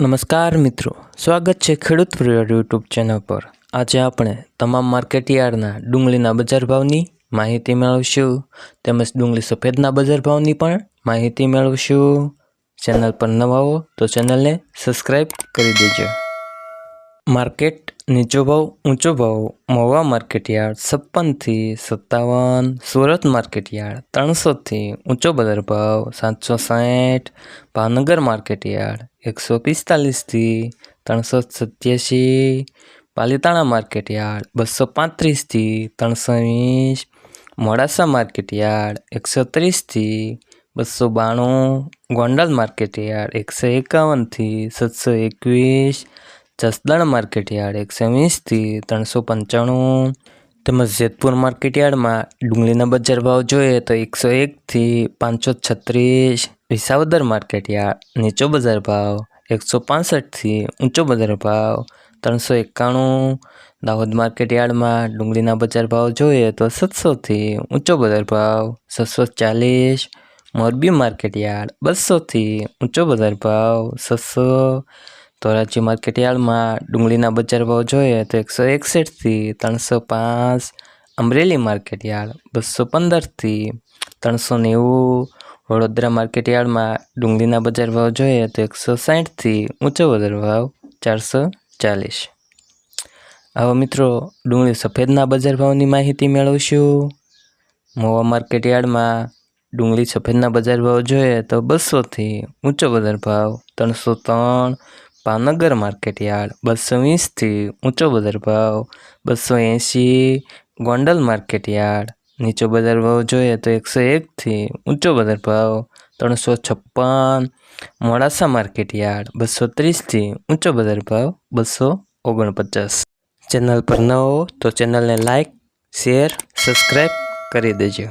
નમસ્કાર મિત્રો, સ્વાગત છે ખેડૂત પ્રિયર યુટ્યુબ ચેનલ પર. આજે આપણે તમામ માર્કેટયાર્ડના ડુંગળીના બજાર ભાવની માહિતી મેળવશું, તેમજ ડુંગળી સફેદના બજાર ભાવની પણ માહિતી મેળવશું. ચેનલ પર નવા હો તો ચેનલને સબસ્ક્રાઈબ કરી દેજો. માર્કેટ નીચો ભાવ, ઊંચો ભાવ મહુવા માર્કેટયાર્ડ છપ્પનથી સત્તાવન, સુરત માર્કેટયાર્ડ ત્રણસોથી ઊંચો બજાર ભાવ, સાતસો સાઠ ભાવનગર માર્કેટયાર્ડ એકસો પિસ્તાલીસથી ત્રણસો સત્યાસી, પાલીતાણા માર્કેટયાર્ડ બસો પાંત્રીસથી ત્રણસો વીસ, મોડાસા માર્કેટયાર્ડ એકસો ત્રીસથી બસો બાણું, ગોંડલ માર્કેટયાર્ડ એકસો એકાવનથી સાતસો એકવીસ જસદણ માર્કેટયાર્ડ એકસો વીસથી ત્રણસો પંચાણું. તેમજ જેતપુર માર્કેટયાર્ડમાં ડુંગળીના બજાર ભાવ જોઈએ તો એકસો એકથી પાંચસો છત્રીસ. વિસાવદર માર્કેટયાર્ડ નીચો બજાર ભાવ એકસો પાસઠથી ઊંચો બજાર ભાવ ત્રણસો એકાણું. દાહોદ માર્કેટયાર્ડમાં ડુંગળીના બજાર ભાવ જોઈએ તો સાતસોથી ઊંચો બજાર ભાવ સાતસો ચાલીસ. મોરબી માર્કેટયાર્ડ બસોથી ઊંચો બજાર ભાવ છસો માર્કેટ માર્કેટયાર્ડમાં ડુંગળીના બજાર ભાવ જોઈએ તો એકસો એકસઠથી ત્રણસો પાંચ, અમરેલી માર્કેટયાર્ડ બસો પંદરથી ત્રણસો નેવું, વડોદરા માર્કેટયાર્ડમાં ડુંગળીના બજાર ભાવ જોઈએ તો એકસો સાઠથી ઊંચો બજાર ભાવ ચારસો ચાલીસ. હવે મિત્રો, ડુંગળી સફેદના બજાર ભાવની માહિતી મેળવશું. મોવા માર્કેટયાર્ડમાં ડુંગળી સફેદના બજાર ભાવ જોઈએ તો બસોથી ઊંચો બજાર ભાવ ત્રણસો ત્રણ ભાવનગર માર્કેટયાર્ડ બસો વીસથી ઊંચો બજાર ભાવ બસો એંશી ગોંડલ માર્કેટયાર્ડ નીચો બજાર ભાવ જોઈએ તો એકસો એકથી ઊંચો બજાર ભાવ ત્રણસો છપ્પન મોડાસા માર્કેટયાર્ડ બસો ત્રીસથી ઊંચો બજાર ભાવ બસો ઓગણપચાસ ચેનલ પર ન હો તો ચેનલને લાઈક શેર સબસ્ક્રાઈબ કરી દેજો